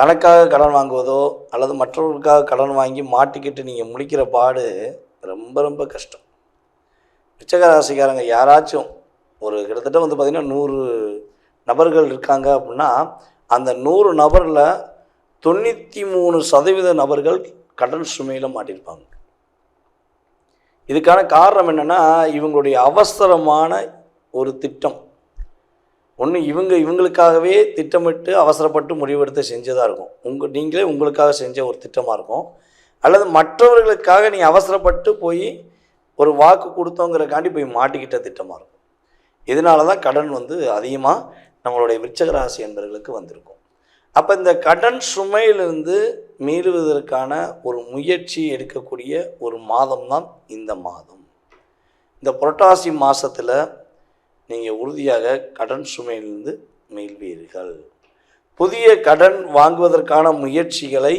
தனக்காக கடன் வாங்குவதோ அல்லது மற்றவர்களுக்காக கடன் வாங்கி மாட்டிக்கிட்டு நீங்கள் முடிக்கிற பாடு ரொம்ப ரொம்ப கஷ்டம். விருச்சக ராசிக்காரங்க யாராச்சும் ஒரு கிட்டத்தட்ட வந்து பார்த்திங்கன்னா நூறு நபர்கள் இருக்காங்க அப்படின்னா அந்த நூறு நபரில் தொண்ணூற்றி மூணு சதவீத நபர்கள் கடன் சுமையில் மாட்டியிருப்பாங்க. இதுக்கான காரணம் என்னென்னா இவங்களுடைய அவசரமான ஒரு திட்டம். ஒன்று இவங்க இவங்களுக்காகவே திட்டமிட்டு அவசரப்பட்டு முடிவெடுத்து செஞ்சதாக இருக்கும். உங்கள் நீங்களே உங்களுக்காக செஞ்ச ஒரு திட்டமாக இருக்கும். அல்லது மற்றவர்களுக்காக நீ அவசரப்பட்டு போய் ஒரு வாக்கு கொடுத்தோங்கிறக்காண்டி போய் மாட்டிக்கிட்ட திட்டமாக இருக்கும். இதனால தான் கடன் வந்து அதிகமாக நம்மளுடைய விருச்சக ராசி என்பவர்களுக்கு வந்திருக்கும். அப்போ இந்த கடன் சுமையிலிருந்து மீறுவதற்கான ஒரு முயற்சி எடுக்கக்கூடிய ஒரு மாதம் தான் இந்த மாதம். இந்த புரட்டாசி மாதத்தில் நீங்கள் உறுதியாக கடன் சுமையிலிருந்து மீள்வீர்கள். புதிய கடன் வாங்குவதற்கான முயற்சிகளை